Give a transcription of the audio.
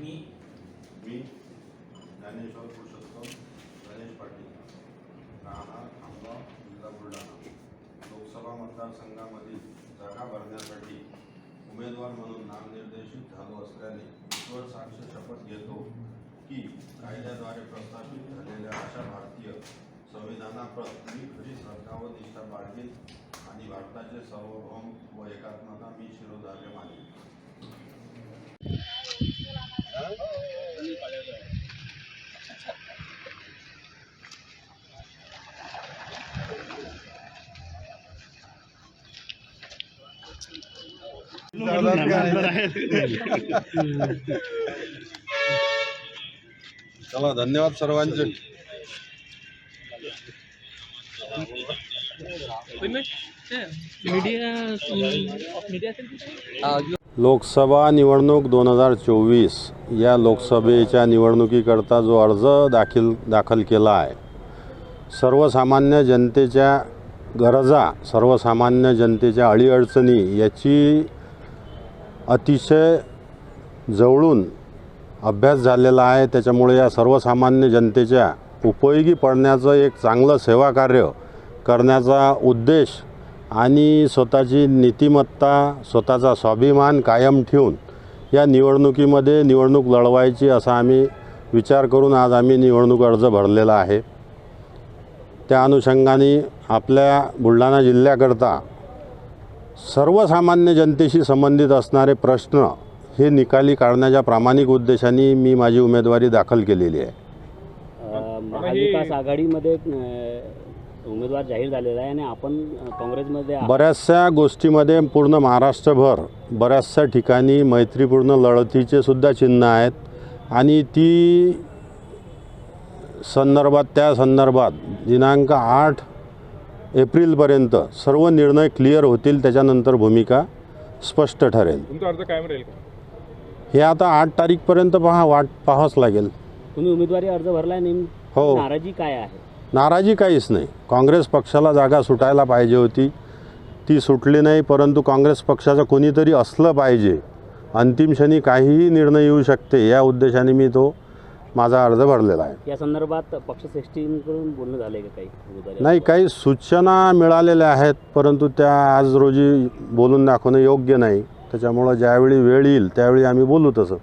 मी. मी ज्ञानेश्वर पुरुषोत्तम गणेश पाटील राहणार खामगाव जिल्हा बुलढाणा. लोकसभा मतदारसंघामधील जागा भरण्यासाठी उमेदवार म्हणून नामनिर्देशित झालो असल्याने ईश्वर साक्ष शपथ घेतो की कायद्याद्वारे प्रस्थापित झालेल्या अशा भारतीय संविधानाप्रत मी खरी श्रद्धा व निष्ठा बाळगेन आणि भारताचे सार्वभौम व एकात्मता मी शिरोधार्य मानेन. चला धन्यवाद सर्वांचे. लोकसभा निवडणूक दोन हजार चोवीस. या लोकसभेच्या निवडणुकीकरता जो अर्ज दाखील दाखल केला आहे सर्वसामान्य जनतेच्या गरजा सर्वसामान्य जनतेच्या अडीअडचणी याची अतिशय जवळून अभ्यास झालेला आहे. त्याच्यामुळे या सर्वसामान्य जनतेच्या उपयोगी पडण्याचं एक चांगलं सेवाकार्य करण्याचा उद्देश आणि स्वतःची नीतिमत्ता स्वतःचा स्वाभिमान कायम ठेवून या निवडणुकीमध्ये निवडणूक लढवायची असा आम्ही विचार करून आज आम्ही निवडणूक अर्ज भरलेला आहे. त्या अनुषंगाने आपल्या बुलढाणा जिल्ह्याकरता सर्वसामान्य जनतेशी संबंधित असणारे प्रश्न हे निकाली काढण्याच्या प्रामाणिक उद्देशाने मी माझी उमेदवारी दाखल केलेली आहे महाविकास आघाडीमध्ये उमेदवार जाहीर झालेला आहे आणि आपण काँग्रेसमध्ये. बऱ्याचशा गोष्टीमध्ये पूर्ण महाराष्ट्रभर बऱ्याचशा ठिकाणी मैत्रीपूर्ण लढतीचे सुद्धा चिन्ह आहेत आणि ती संदर्भात त्या संदर्भात दिनांक आठ एप्रिलपर्यंत सर्व निर्णय क्लिअर होतील त्याच्यानंतर भूमिका स्पष्ट ठरेल. तुमचा अर्ज कायम राहील का? हे आता आठ तारीखपर्यंत पहा वाट पाहावंच लागेल. तुम्ही उमेदवारी अर्ज भरलाय नेम हो. नाराजी काय आहे? नाराजी काहीच नाही. काँग्रेस पक्षाला जागा सुटायला पाहिजे होती. ती सुटली नाही परंतु काँग्रेस पक्षाचं कोणीतरी असलं पाहिजे. अंतिम क्षणी काहीही निर्णय येऊ शकते या उद्देशाने मी तो माझा अर्ज भरलेला आहे. या संदर्भात पक्षश्रेष्ठींकडून बोलणं झालंय का काही? उमेदवारी? नाही काही सूचना मिळालेल्या आहेत परंतु त्या आज रोजी बोलून दाखवणं योग्य नाही. त्याच्यामुळं ज्यावेळी वेळ येईल त्यावेळी आम्ही बोलू तसं.